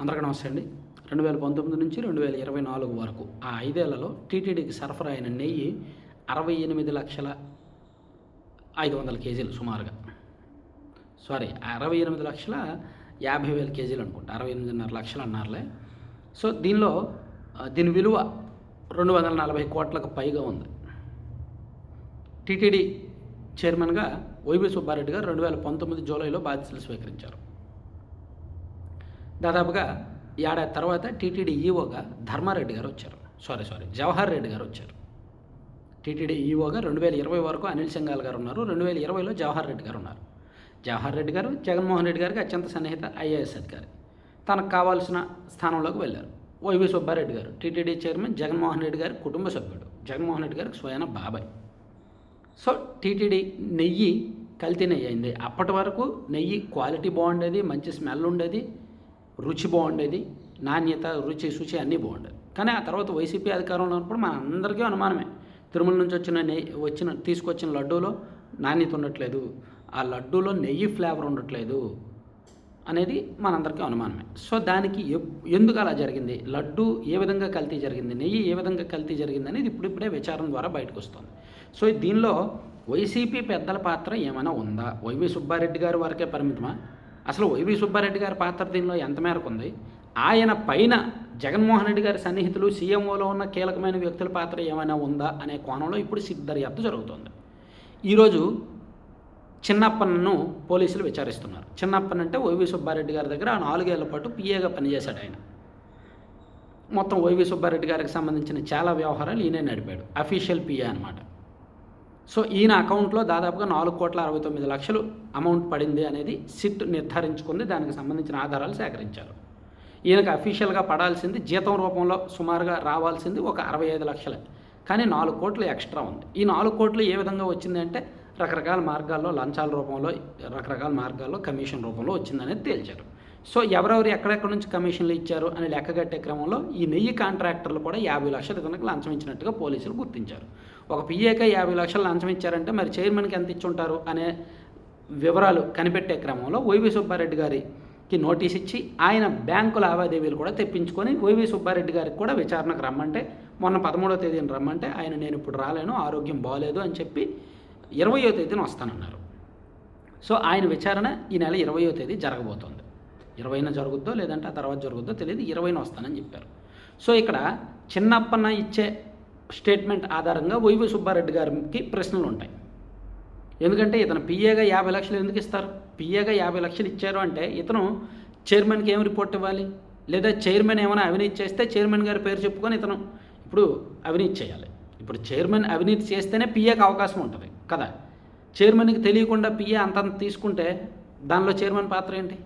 అందరికీ నమస్తే అండి. రెండు వేల పంతొమ్మిది నుంచి రెండు వేల ఇరవై నాలుగు వరకు ఆ ఐదేళ్ళలో టీటీడీకి సరఫరా అయిన నెయ్యి అరవై ఎనిమిది లక్షల ఐదు వందల కేజీలు సుమారుగా. సారీ అరవై ఎనిమిది లక్షల యాభై వేల కేజీలు అనుకుంటా. అరవై ఎనిమిదిన్నర లక్షలు అన్నారులే. సో దీనిలో దీని విలువ రెండు వందల నలభై కోట్లకు పైగా ఉంది. టీటీడీ చైర్మన్గా వైవి సుబ్బారెడ్డి గారు రెండు వేల పంతొమ్మిది జూలైలో బాధ్యతలు స్వీకరించారు. దాదాపుగా ఏడాది తర్వాత టీటీడీ ఈఓగా ధర్మారెడ్డి గారు వచ్చారు. సారీ సారీ జవహర్ రెడ్డి గారు వచ్చారు. టీటీడీ ఈఓగా రెండు వేల ఇరవై వరకు అనిల్ సింగాల్ గారు ఉన్నారు. రెండు వేల ఇరవైలో జవహర్ రెడ్డి గారు ఉన్నారు. జవహర్ రెడ్డి గారు జగన్మోహన్ రెడ్డి గారికి అత్యంత సన్నిహిత ఐఏఎస్ అధికారి. తనకు కావాల్సిన స్థానంలోకి వెళ్ళారు. వైవి సుబ్బారెడ్డి గారు టీటీడీ చైర్మన్ జగన్మోహన్ రెడ్డి గారి కుటుంబ సభ్యుడు. జగన్మోహన్ రెడ్డి గారికి స్వయాన బాబాయ్. సో టీటీడీ నెయ్యి కల్తీ నెయ్యి అయింది. అప్పటి వరకు నెయ్యి క్వాలిటీ బాగుండేది మంచి స్మెల్ ఉండేది. రుచి బాగుండేది నాణ్యత రుచి శుచి అన్నీ బాగుండేది కానీ ఆ తర్వాత వైసీపీ అధికారంలో ఉన్నప్పుడు మన అందరికీ అనుమానమే. తిరుమల నుంచి వచ్చిన నెయ్యి వచ్చిన తీసుకొచ్చిన లడ్డూలో నాణ్యత ఉండట్లేదు ఆ లడ్డూలో నెయ్యి ఫ్లేవర్ ఉండట్లేదు అనేది మనందరికీ అనుమానమే. సో దానికి ఎప్- ఎందుకు అలా జరిగింది? లడ్డు ఏ విధంగా కల్తీ జరిగింది? నెయ్యి ఏ విధంగా కల్తీ జరిగింది అనేది ఇప్పుడిప్పుడే విచారం ద్వారా బయటకు వస్తుంది సో దీనిలో వైసీపీ పెద్దల పాత్ర ఏమైనా ఉందా? వైవి సుబ్బారెడ్డి గారి వరకే పరిమితమా? అసలు వైవి సుబ్బారెడ్డి గారి పాత్ర దీనిలో ఎంత మేరకు ఉంది? ఆయన పైన జగన్మోహన్ రెడ్డి గారి సన్నిహితులు సీఎంఓలో ఉన్న కీలకమైన వ్యక్తుల పాత్ర ఏమైనా ఉందా అనే కోణంలో ఇప్పుడు దర్యాప్తు జరుగుతోంది. ఈరోజు చిన్నప్పన్నను పోలీసులు విచారిస్తున్నారు. చిన్నప్పన్ అంటే వైవి సుబ్బారెడ్డి గారి దగ్గర నాలుగేళ్ళ పాటు పిఏగా పనిచేశాడు ఆయన. మొత్తం వైవి సుబ్బారెడ్డి గారికి సంబంధించిన చాలా వ్యవహారాలు ఈయనే నడిపాడు. అఫీషియల్ పిఏ అనమాట సో ఈయన అకౌంట్లో దాదాపుగా నాలుగు కోట్ల అరవై తొమ్మిది లక్షలు అమౌంట్ పడింది అనేది సిట్ నిర్ధారించుకుంది. దానికి సంబంధించిన ఆధారాలు సేకరించారు. ఈయనకు అఫీషియల్గా పడాల్సింది జీతం రూపంలో సుమారుగా రావాల్సింది ఒక అరవై ఐదు లక్షలే. కానీ నాలుగు కోట్లు ఎక్స్ట్రా ఉంది. ఈ నాలుగు కోట్లు ఏ విధంగా వచ్చిందంటే రకరకాల మార్గాల్లో లంచాల రూపంలో రకరకాల మార్గాల్లో కమిషన్ రూపంలో వచ్చిందనేది తేల్చారు. సో ఎవరెవరు ఎక్కడెక్కడ నుంచి కమిషన్లు ఇచ్చారు అని లెక్కగట్టే క్రమంలో ఈ నెయ్యి కాంట్రాక్టర్లు కూడా యాభై లక్షల ఇతనికి లంచం ఇచ్చినట్టుగా పోలీసులు గుర్తించారు. ఒక పిఏకే యాభై లక్షలు లంచం ఇచ్చారంటే మరి చైర్మన్కి ఎంత ఇచ్చుంటారు అనే వివరాలు కనిపెట్టే క్రమంలో వైవి సుబ్బారెడ్డి గారికి నోటీస్ ఇచ్చి ఆయన బ్యాంకు లావాదేవీలు కూడా తెప్పించుకొని వైవి సుబ్బారెడ్డి గారికి కూడా విచారణకు రమ్మంటే మొన్న పదమూడో తేదీన రమ్మంటే ఆయన నేను ఇప్పుడు రాలేను ఆరోగ్యం బాగోలేదు అని చెప్పి ఇరవయో తేదీన వస్తానన్నారు. సో ఆయన విచారణ ఈ నెల ఇరవయో తేదీ జరగబోతోంది. ఇరవైన జరుగుద్దో లేదంటే ఆ తర్వాత జరుగుద్దో తెలియదు ఇరవైన వస్తానని చెప్పారు. సో ఇక్కడ చిన్నప్పన్న ఇచ్చే స్టేట్మెంట్ ఆధారంగా వైవి సుబ్బారెడ్డి గారికి ప్రశ్నలు ఉంటాయి. ఎందుకంటే ఇతను పిఏగా యాభై లక్షలు ఎందుకు ఇస్తారు? పిఏగా యాభై లక్షలు ఇచ్చారు అంటే ఇతను చైర్మన్కి ఏం రిపోర్ట్ ఇవ్వాలి? లేదా చైర్మన్ ఏమైనా అవినీతి చేస్తే చైర్మన్ గారి పేరు చెప్పుకొని ఇతను ఇప్పుడు అవినీతి చేయాలి. ఇప్పుడు చైర్మన్ అవినీతి చేస్తేనే పిఏకి అవకాశం ఉంటుంది కదా? చైర్మన్కి తెలియకుండా పిఏ అంతంత తీసుకుంటే దానిలో చైర్మన్ పాత్ర ఏంటి?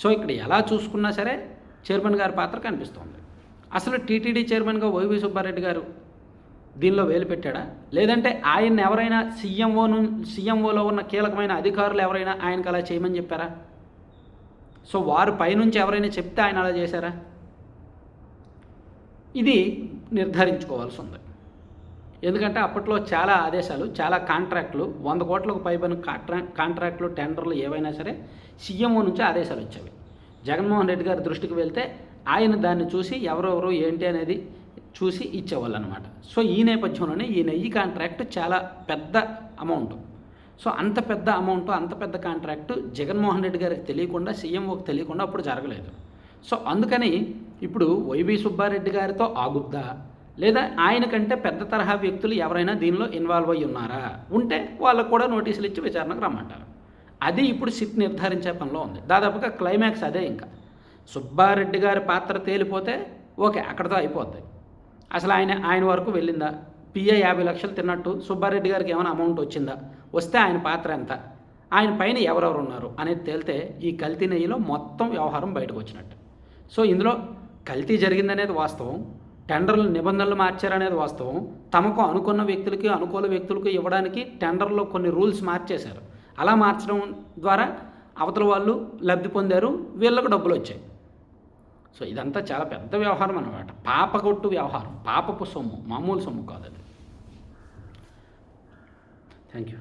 సో ఇక్కడ ఎలా చూసుకున్నా సరే చైర్మన్ గారి పాత్ర కనిపిస్తోంది. అసలు టీటీడీ చైర్మన్గా వైవి సుబ్బారెడ్డి గారు దీనిలో వేలు పెట్టాడా? లేదంటే ఆయన ఎవరైనా సీఎంఓను సీఎంఓలో ఉన్న కీలకమైన అధికారులు ఎవరైనా ఆయనకు అలా చేయమని చెప్పారా? సో వారు పైనుంచి ఎవరైనా చెప్తే ఆయన అలా చేశారా? ఇది నిర్ధారించుకోవాల్సి ఉంది. ఎందుకంటే అప్పట్లో చాలా ఆదేశాలు చాలా కాంట్రాక్టులు వంద కోట్లకు పైబడిన కాంట్రా కాంట్రాక్టులు టెండర్లు ఏవైనా సరే సీఎంఓ నుంచి ఆదేశాలు వచ్చేవి. జగన్మోహన్ రెడ్డి గారి దృష్టికి వెళ్తే ఆయన దాన్ని చూసి ఎవరెవరు ఏంటి అనేది చూసి ఇచ్చేవాళ్ళు అనమాట సో ఈ నేపథ్యంలోనే ఈ నెయ్యి కాంట్రాక్ట్ చాలా పెద్ద అమౌంట్. సో అంత పెద్ద అమౌంట్ అంత పెద్ద కాంట్రాక్ట్ జగన్మోహన్ రెడ్డి గారికి తెలియకుండా సీఎంఓకి తెలియకుండా అప్పుడు జరగలేదు. సో అందుకని ఇప్పుడు వైవి సుబ్బారెడ్డి గారితో ఆగుద్దా? లేదా ఆయన కంటే పెద్ద తరహా వ్యక్తులు ఎవరైనా దీనిలో ఇన్వాల్వ్ అయ్యి ఉన్నారా? ఉంటే వాళ్ళకు కూడా నోటీసులు ఇచ్చి విచారణకు రమ్మంటారు. అది ఇప్పుడు సిట్ నిర్ధారించే పనిలో ఉంది. దాదాపుగా క్లైమాక్స్ అదే ఇంకా. సుబ్బారెడ్డి గారి పాత్ర తేలిపోతే ఓకే అక్కడతో అయిపోద్ది. అసలు ఆయన ఆయన వరకు వెళ్ళిందా? పిఏ యాభై లక్షలు తిన్నట్టు సుబ్బారెడ్డి గారికి ఏమైనా అమౌంట్ వచ్చిందా? వస్తే ఆయన పాత్ర ఎంత? ఆయన పైన ఎవరెవరు ఉన్నారు అనేది తేలితే ఈ కల్తీ నెయ్యిలో మొత్తం వ్యవహారం బయటకు వచ్చినట్టు. సో ఇందులో కల్తీ జరిగిందనేది వాస్తవం. టెండర్ల నిబంధనలు మార్చారనేది వాస్తవం. తమకు అనుకున్న వ్యక్తులకి అనుకూల వ్యక్తులకు ఇవ్వడానికి టెండర్లో కొన్ని రూల్స్ మార్చేశారు. అలా మార్చడం ద్వారా అవతల వాళ్ళు లబ్ధి పొందారు వీళ్ళకు డబ్బులు వచ్చాయి. సో ఇదంతా చాలా పెద్ద వ్యవహారం అనమాట పాపగొట్టు వ్యవహారం. పాపపు సొమ్ము మామూలు సొమ్ము కాదు అది. Thank you